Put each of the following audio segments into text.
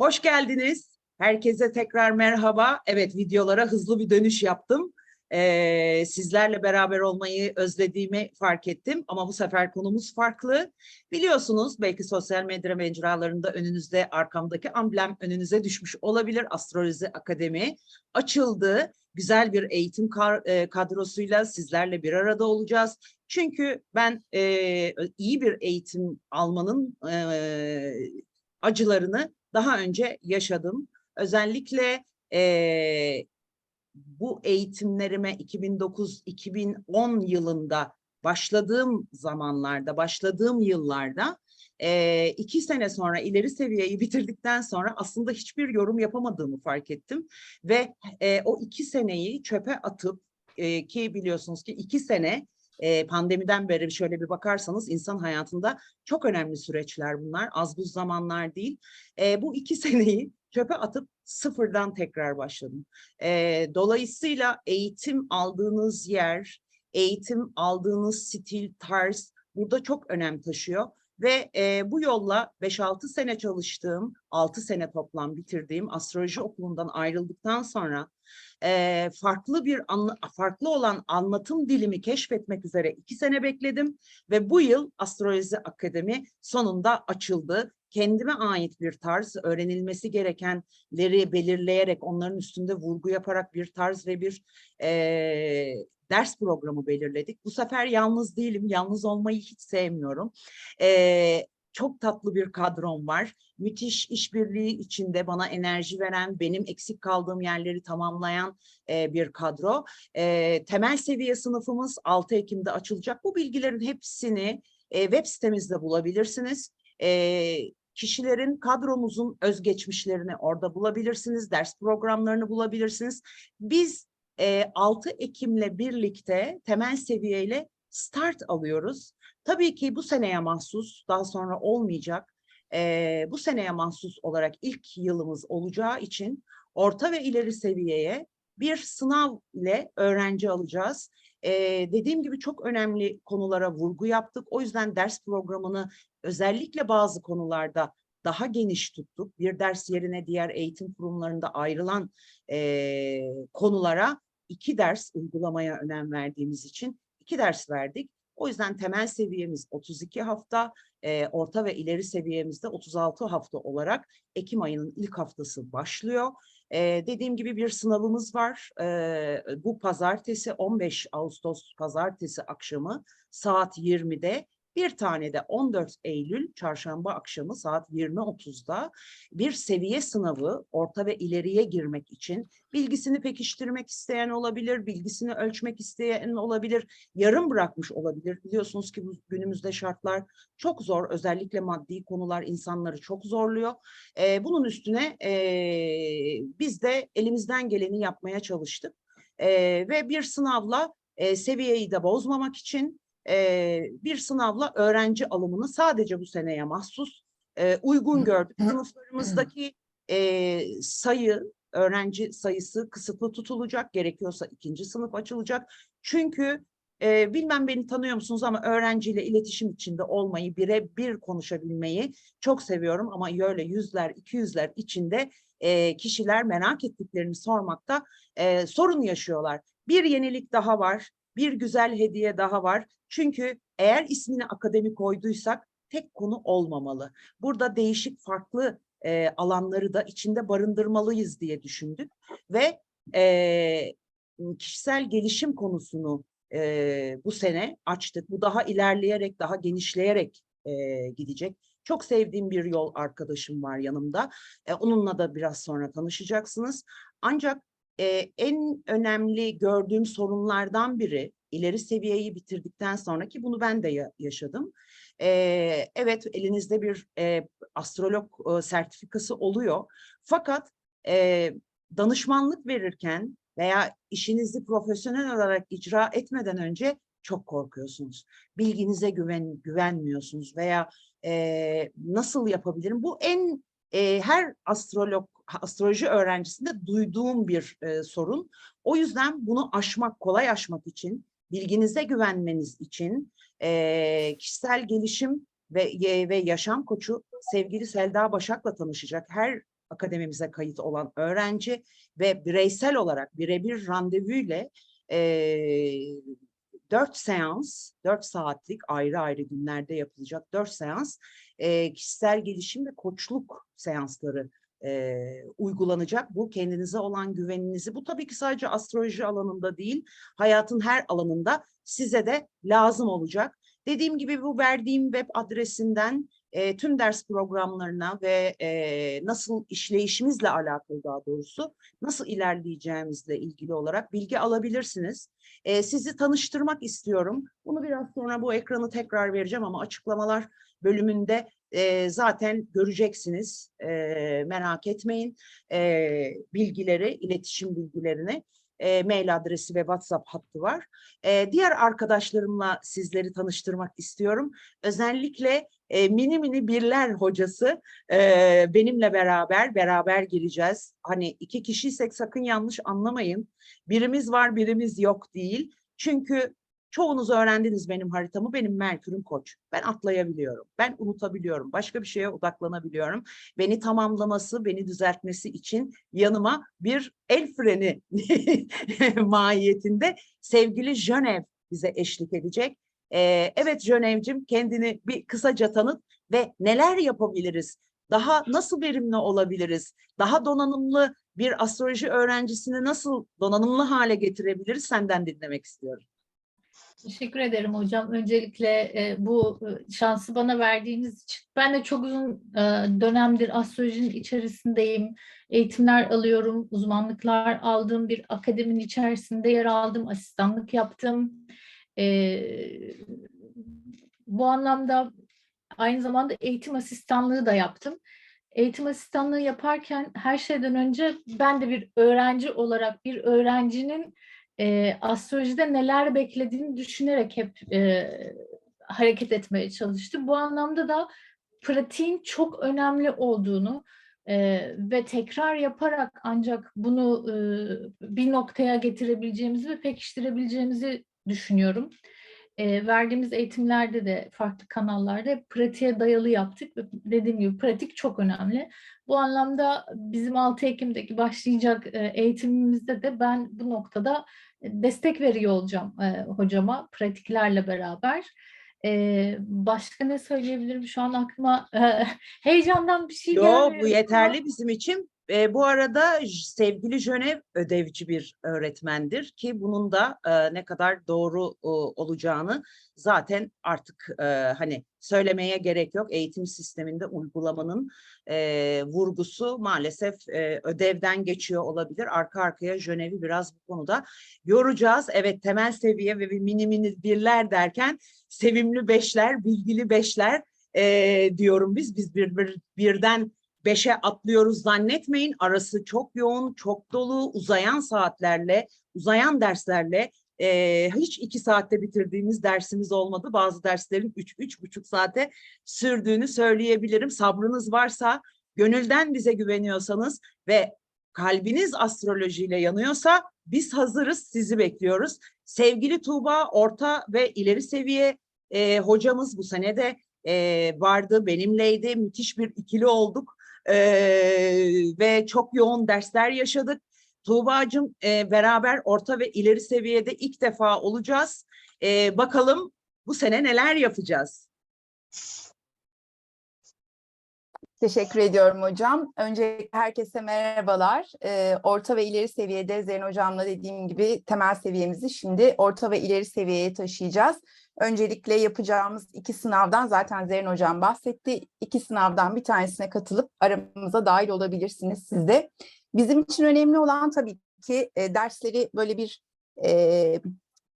Hoş geldiniz. Herkese tekrar merhaba. Evet videolara hızlı bir dönüş yaptım. Ee, sizlerle beraber olmayı özlediğimi fark ettim ama bu sefer konumuz farklı. Biliyorsunuz belki sosyal medya mecralarında önünüzde arkamdaki amblem önünüze düşmüş olabilir. Astroloji Akademi açıldı. Güzel bir eğitim e, kadrosuyla sizlerle bir arada olacağız. Çünkü ben e, iyi bir eğitim almanın e, acılarını daha önce yaşadım. Özellikle eee, bu eğitimlerime 2009-2010 yılında başladığım zamanlarda, başladığım yıllarda eee, iki sene sonra ileri seviyeyi bitirdikten sonra aslında hiçbir yorum yapamadığımı fark ettim. Ve eee, o iki seneyi çöpe atıp eee, ki biliyorsunuz ki iki sene eee, pandemiden beri şöyle bir bakarsanız insan hayatında çok önemli süreçler bunlar. Az buz zamanlar değil. Eee, bu iki seneyi çöpe atıp sıfırdan tekrar başladım. Eee, dolayısıyla eğitim aldığınız yer, eğitim aldığınız stil, tarz burada çok önem taşıyor. Ve eee, bu yolla 5-6 sene çalıştığım, 6 sene toplam bitirdiğim astroloji okulundan ayrıldıktan sonra eee, farklı bir farklı olan anlatım dilimi keşfetmek üzere 2 sene bekledim ve bu yıl Astroloji Akademi sonunda açıldı. Kendime ait bir tarz, öğrenilmesi gerekenleri belirleyerek, onların üstünde vurgu yaparak bir tarz ve bir eee, ders programı belirledik. Bu sefer yalnız değilim, yalnız olmayı hiç sevmiyorum. Eee, çok tatlı bir kadrom var. Müthiş işbirliği içinde bana enerji veren, benim eksik kaldığım yerleri tamamlayan eee, bir kadro. Eee, temel seviye sınıfımız 6 Ekim'de açılacak. Bu bilgilerin hepsini e, web sitemizde bulabilirsiniz. E, kişilerin kadromuzun özgeçmişlerini orada bulabilirsiniz. Ders programlarını bulabilirsiniz. Biz e, 6 Ekim'le birlikte temel seviyeyle start alıyoruz. Tabii ki bu seneye mahsus, daha sonra olmayacak. E, bu seneye mahsus olarak ilk yılımız olacağı için orta ve ileri seviyeye bir sınav ile öğrenci alacağız. Ee, dediğim gibi çok önemli konulara vurgu yaptık. O yüzden ders programını özellikle bazı konularda daha geniş tuttuk. Bir ders yerine diğer eğitim kurumlarında ayrılan eee, konulara iki ders uygulamaya önem verdiğimiz için iki ders verdik. O yüzden temel seviyemiz 32 hafta, eee, orta ve ileri seviyemizde 36 hafta olarak Ekim ayının ilk haftası başlıyor. Ee, dediğim gibi bir sınavımız var. Ee, bu pazartesi 15 Ağustos pazartesi akşamı saat 20'de bir tane de 14 Eylül çarşamba akşamı saat 20.30'da bir seviye sınavı orta ve ileriye girmek için bilgisini pekiştirmek isteyen olabilir, bilgisini ölçmek isteyen olabilir, yarım bırakmış olabilir. Biliyorsunuz ki bu günümüzde şartlar çok zor, özellikle maddi konular insanları çok zorluyor. Eee, bunun üstüne eee, biz de elimizden geleni yapmaya çalıştık. Eee, ve bir sınavla eee, seviyeyi de bozmamak için eee, bir sınavla öğrenci alımını sadece bu seneye mahsus eee, uygun gördük. Sınıflarımızdaki eee, sayı, öğrenci sayısı kısıtlı tutulacak. Gerekiyorsa ikinci sınıf açılacak. Çünkü e, bilmem beni tanıyor musunuz ama öğrenciyle iletişim içinde olmayı, birebir konuşabilmeyi çok seviyorum. Ama öyle yüzler, iki yüzler içinde e, kişiler merak ettiklerini sormakta e, sorun yaşıyorlar. Bir yenilik daha var, bir güzel hediye daha var. Çünkü eğer ismini akademi koyduysak tek konu olmamalı. Burada değişik farklı e, alanları da içinde barındırmalıyız diye düşündük ve e, kişisel gelişim konusunu e, bu sene açtık. Bu daha ilerleyerek, daha genişleyerek e, gidecek. Çok sevdiğim bir yol arkadaşım var yanımda. E, onunla da biraz sonra tanışacaksınız. Ancak e, en önemli gördüğüm sorunlardan biri ileri seviyeyi bitirdikten sonra ki bunu ben de ya- yaşadım. E, evet elinizde bir e, astrolog e, sertifikası oluyor. Fakat e, danışmanlık verirken veya işinizi profesyonel olarak icra etmeden önce çok korkuyorsunuz. Bilginize güven güvenmiyorsunuz veya eee, nasıl yapabilirim? Bu en eee, her astrolog astroloji öğrencisinde duyduğum bir eee, sorun. O yüzden bunu aşmak, kolay aşmak için, bilginize güvenmeniz için eee, kişisel gelişim ve ve yaşam koçu sevgili Selda Başak'la tanışacak. Her akademimize kayıt olan öğrenci ve bireysel olarak birebir randevu ile eee dört seans, dört saatlik ayrı ayrı günlerde yapılacak dört seans eee, kişisel gelişim ve koçluk seansları eee, uygulanacak. Bu kendinize olan güveninizi, bu tabii ki sadece astroloji alanında değil, hayatın her alanında size de lazım olacak. Dediğim gibi bu verdiğim web adresinden e, tüm ders programlarına ve e, nasıl işleyişimizle alakalı daha doğrusu nasıl ilerleyeceğimizle ilgili olarak bilgi alabilirsiniz. E, sizi tanıştırmak istiyorum. Bunu biraz sonra bu ekranı tekrar vereceğim ama açıklamalar bölümünde e, zaten göreceksiniz. E, merak etmeyin e, bilgileri, iletişim bilgilerini. E, mail adresi ve WhatsApp hattı var. E, diğer arkadaşlarımla sizleri tanıştırmak istiyorum. Özellikle e, mini mini birler hocası e, benimle beraber beraber gireceğiz. Hani iki kişiysek sakın yanlış anlamayın. Birimiz var birimiz yok değil. Çünkü çoğunuz öğrendiniz benim haritamı. Benim Merkür'üm koç. Ben atlayabiliyorum. Ben unutabiliyorum. Başka bir şeye odaklanabiliyorum. Beni tamamlaması, beni düzeltmesi için yanıma bir el freni mahiyetinde sevgili Jönev bize eşlik edecek. Ee, evet Jönev'cim kendini bir kısaca tanıt ve neler yapabiliriz? Daha nasıl verimli olabiliriz? Daha donanımlı bir astroloji öğrencisini nasıl donanımlı hale getirebiliriz? Senden dinlemek istiyorum. Teşekkür ederim hocam. Öncelikle e, bu e, şansı bana verdiğiniz için. Ben de çok uzun e, dönemdir astrolojinin içerisindeyim. Eğitimler alıyorum, uzmanlıklar aldığım bir akademinin içerisinde yer aldım, asistanlık yaptım. E, bu anlamda aynı zamanda eğitim asistanlığı da yaptım. Eğitim asistanlığı yaparken her şeyden önce ben de bir öğrenci olarak bir öğrencinin e, astrolojide neler beklediğini düşünerek hep e, hareket etmeye çalıştım. Bu anlamda da pratiğin çok önemli olduğunu e, ve tekrar yaparak ancak bunu e, bir noktaya getirebileceğimizi ve pekiştirebileceğimizi düşünüyorum. E, verdiğimiz eğitimlerde de farklı kanallarda pratiğe dayalı yaptık. Dediğim gibi pratik çok önemli. Bu anlamda bizim 6 Ekim'deki başlayacak e, eğitimimizde de ben bu noktada destek veriyor olacağım e, hocama pratiklerle beraber. E, başka ne söyleyebilirim şu an aklıma e, heyecandan bir şey Yo gelmiyor bu ama- yeterli bizim için. E, bu arada sevgili Jönev ödevci bir öğretmendir ki bunun da e, ne kadar doğru e, olacağını zaten artık e, hani söylemeye gerek yok. Eğitim sisteminde uygulamanın e, vurgusu maalesef e, ödevden geçiyor olabilir. Arka arkaya Jönev'i biraz bu konuda yoracağız. Evet temel seviye ve mini mini birler derken sevimli beşler, bilgili beşler e, diyorum biz. Biz bir, bir birden beşe atlıyoruz zannetmeyin. Arası çok yoğun, çok dolu, uzayan saatlerle, uzayan derslerle e, hiç iki saatte bitirdiğimiz dersimiz olmadı. Bazı derslerin üç, üç buçuk saate sürdüğünü söyleyebilirim. Sabrınız varsa, gönülden bize güveniyorsanız ve kalbiniz astrolojiyle yanıyorsa biz hazırız, sizi bekliyoruz. Sevgili Tuğba, orta ve ileri seviye e, hocamız bu sene de e, vardı, benimleydi. Müthiş bir ikili olduk e, ve çok yoğun dersler yaşadık. Tuğba'cığım e, beraber orta ve ileri seviyede ilk defa olacağız. E, bakalım bu sene neler yapacağız? Teşekkür ediyorum hocam. Önce herkese merhabalar. Ee, orta ve ileri seviyede Zerrin hocamla dediğim gibi temel seviyemizi şimdi orta ve ileri seviyeye taşıyacağız. Öncelikle yapacağımız iki sınavdan zaten Zerrin hocam bahsetti. İki sınavdan bir tanesine katılıp aramıza dahil olabilirsiniz siz de. Bizim için önemli olan tabii ki e, dersleri böyle bir e,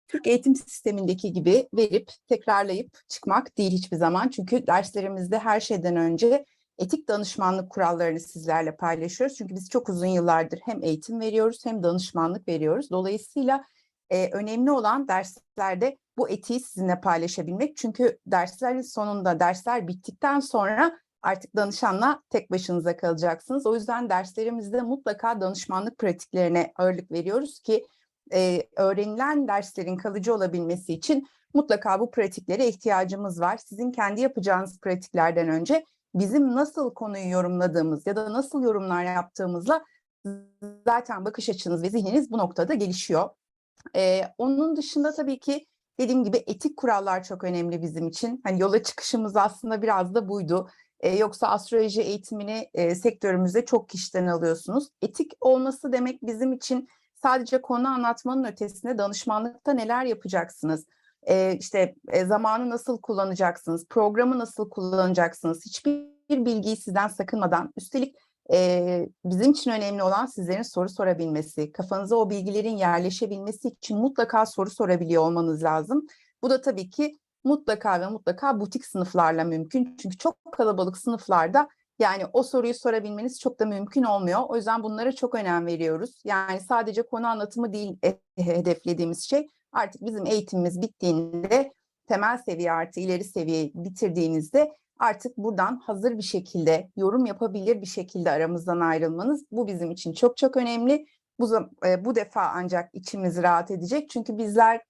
Türk eğitim sistemindeki gibi verip tekrarlayıp çıkmak değil hiçbir zaman. Çünkü derslerimizde her şeyden önce etik danışmanlık kurallarını sizlerle paylaşıyoruz. Çünkü biz çok uzun yıllardır hem eğitim veriyoruz hem danışmanlık veriyoruz. Dolayısıyla e, önemli olan derslerde bu etiği sizinle paylaşabilmek. Çünkü derslerin sonunda dersler bittikten sonra artık danışanla tek başınıza kalacaksınız. O yüzden derslerimizde mutlaka danışmanlık pratiklerine ağırlık veriyoruz ki e, öğrenilen derslerin kalıcı olabilmesi için mutlaka bu pratiklere ihtiyacımız var. Sizin kendi yapacağınız pratiklerden önce bizim nasıl konuyu yorumladığımız ya da nasıl yorumlar yaptığımızla zaten bakış açınız ve zihniniz bu noktada gelişiyor. Ee, onun dışında tabii ki dediğim gibi etik kurallar çok önemli bizim için. Hani yola çıkışımız aslında biraz da buydu. Ee, yoksa astroloji eğitimini e, sektörümüzde çok kişiden alıyorsunuz. Etik olması demek bizim için sadece konu anlatmanın ötesinde danışmanlıkta neler yapacaksınız? Ee, işte e, zamanı nasıl kullanacaksınız? Programı nasıl kullanacaksınız? Hiçbir bilgiyi sizden sakınmadan, üstelik e, bizim için önemli olan sizlerin soru sorabilmesi, kafanıza o bilgilerin yerleşebilmesi için mutlaka soru sorabiliyor olmanız lazım. Bu da tabii ki mutlaka ve mutlaka butik sınıflarla mümkün. Çünkü çok kalabalık sınıflarda yani o soruyu sorabilmeniz çok da mümkün olmuyor. O yüzden bunlara çok önem veriyoruz. Yani sadece konu anlatımı değil e, hedeflediğimiz şey. Artık bizim eğitimimiz bittiğinde temel seviye artı ileri seviye bitirdiğinizde artık buradan hazır bir şekilde yorum yapabilir bir şekilde aramızdan ayrılmanız bu bizim için çok çok önemli. Bu e, bu defa ancak içimiz rahat edecek. Çünkü bizler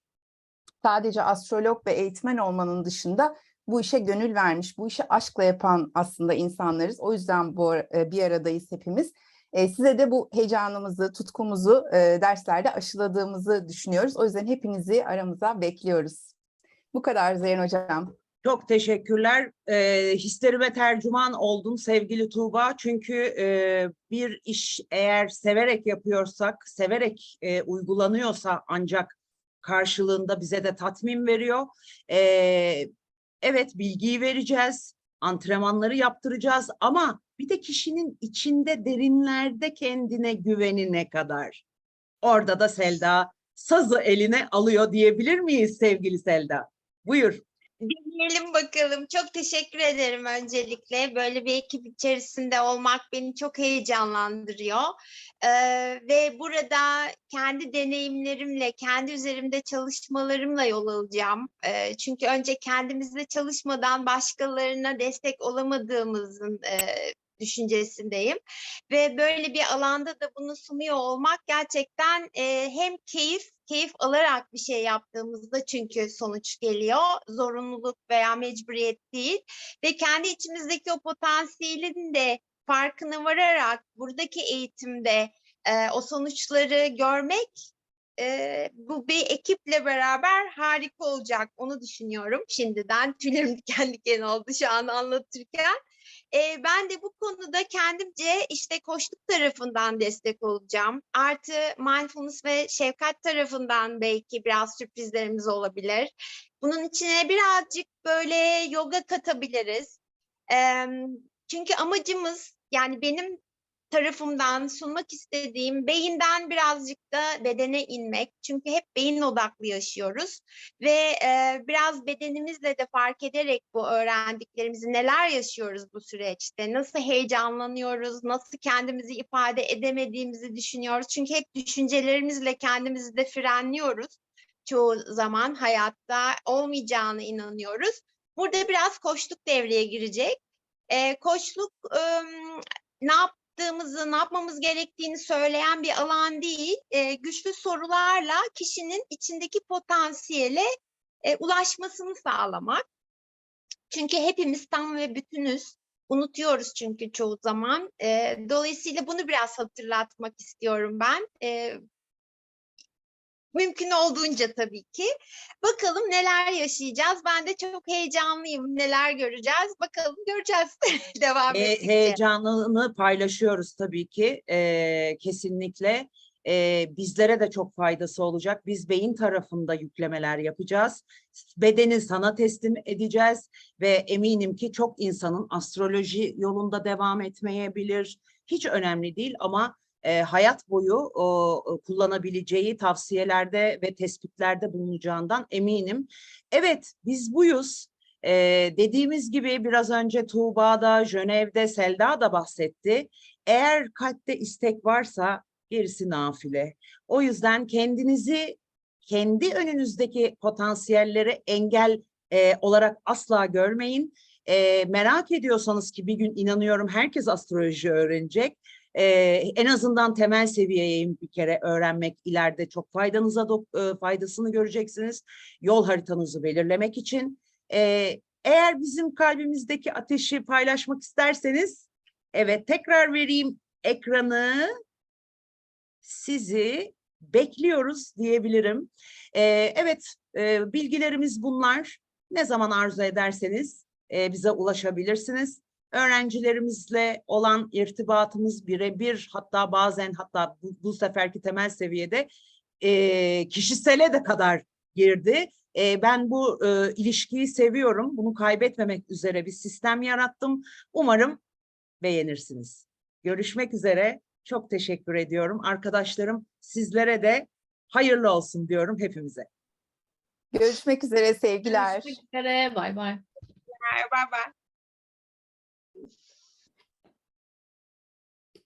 sadece astrolog ve eğitmen olmanın dışında bu işe gönül vermiş, bu işi aşkla yapan aslında insanlarız. O yüzden bu e, bir aradayız hepimiz. E, size de bu heyecanımızı, tutkumuzu derslerde aşıladığımızı düşünüyoruz. O yüzden hepinizi aramıza bekliyoruz. Bu kadar Zeyno Hocam. Çok teşekkürler. Ee, hislerime tercüman oldun sevgili Tuğba. Çünkü e, bir iş eğer severek yapıyorsak, severek e, uygulanıyorsa ancak karşılığında bize de tatmin veriyor. Ee, evet bilgiyi vereceğiz, antrenmanları yaptıracağız ama bir de kişinin içinde derinlerde kendine güveni ne kadar? Orada da Selda sazı eline alıyor diyebilir miyiz sevgili Selda? Buyur. Dinleyelim bakalım. Çok teşekkür ederim öncelikle. Böyle bir ekip içerisinde olmak beni çok heyecanlandırıyor. Ee, ve burada kendi deneyimlerimle, kendi üzerimde çalışmalarımla yol alacağım. Ee, çünkü önce kendimizde çalışmadan başkalarına destek olamadığımızın e, düşüncesindeyim. Ve böyle bir alanda da bunu sunuyor olmak gerçekten e, hem keyif keyif alarak bir şey yaptığımızda çünkü sonuç geliyor. Zorunluluk veya mecburiyet değil. Ve kendi içimizdeki o potansiyelin de farkına vararak buradaki eğitimde e, o sonuçları görmek e, bu bir ekiple beraber harika olacak. Onu düşünüyorum şimdiden. Tüylerim diken diken oldu şu an anlatırken. E, ben de bu konuda kendimce işte koçluk tarafından destek olacağım. Artı mindfulness ve şefkat tarafından belki biraz sürprizlerimiz olabilir. Bunun içine birazcık böyle yoga katabiliriz. E, çünkü amacımız yani benim tarafımdan sunmak istediğim beyinden birazcık da bedene inmek. Çünkü hep beyin odaklı yaşıyoruz ve e, biraz bedenimizle de fark ederek bu öğrendiklerimizi neler yaşıyoruz bu süreçte, nasıl heyecanlanıyoruz, nasıl kendimizi ifade edemediğimizi düşünüyoruz. Çünkü hep düşüncelerimizle kendimizi de frenliyoruz. Çoğu zaman hayatta olmayacağına inanıyoruz. Burada biraz koçluk devreye girecek. E, koçluk e, ne yap yaptığımızı, ne yapmamız gerektiğini söyleyen bir alan değil, e, güçlü sorularla kişinin içindeki potansiyele e, ulaşmasını sağlamak. Çünkü hepimiz tam ve bütünüz. Unutuyoruz çünkü çoğu zaman. E, dolayısıyla bunu biraz hatırlatmak istiyorum ben. E, mümkün olduğunca tabii ki. Bakalım neler yaşayacağız. Ben de çok heyecanlıyım. Neler göreceğiz. Bakalım göreceğiz. Devam ettikçe. heyecanını paylaşıyoruz tabii ki Ee, kesinlikle. Ee, bizlere de çok faydası olacak. Biz beyin tarafında yüklemeler yapacağız. Bedeni sana teslim edeceğiz ve eminim ki çok insanın astroloji yolunda devam etmeyebilir. Hiç önemli değil ama e, hayat boyu o, kullanabileceği tavsiyelerde ve tespitlerde bulunacağından eminim. Evet, biz buyuz. Ee, dediğimiz gibi biraz önce Tuğba'da, Jönev'de, Selda da bahsetti. Eğer kalpte istek varsa gerisi nafile. O yüzden kendinizi kendi önünüzdeki potansiyelleri engel e, olarak asla görmeyin. E, merak ediyorsanız ki bir gün inanıyorum herkes astroloji öğrenecek. E, en azından temel seviyeye bir kere öğrenmek ileride çok faydanıza dok- e, faydasını göreceksiniz. Yol haritanızı belirlemek için. E, Eğer bizim kalbimizdeki ateşi paylaşmak isterseniz, evet tekrar vereyim ekranı. Sizi bekliyoruz diyebilirim. Ee, evet, e, bilgilerimiz bunlar. Ne zaman arzu ederseniz e, bize ulaşabilirsiniz. Öğrencilerimizle olan irtibatımız birebir hatta bazen hatta bu, bu seferki temel seviyede e, kişisele de kadar girdi. E, ben bu e, ilişkiyi seviyorum. Bunu kaybetmemek üzere bir sistem yarattım. Umarım beğenirsiniz. Görüşmek üzere. Çok teşekkür ediyorum. Arkadaşlarım sizlere de hayırlı olsun diyorum hepimize. Görüşmek üzere sevgiler. Görüşmek üzere. Bay bay. Bye bye.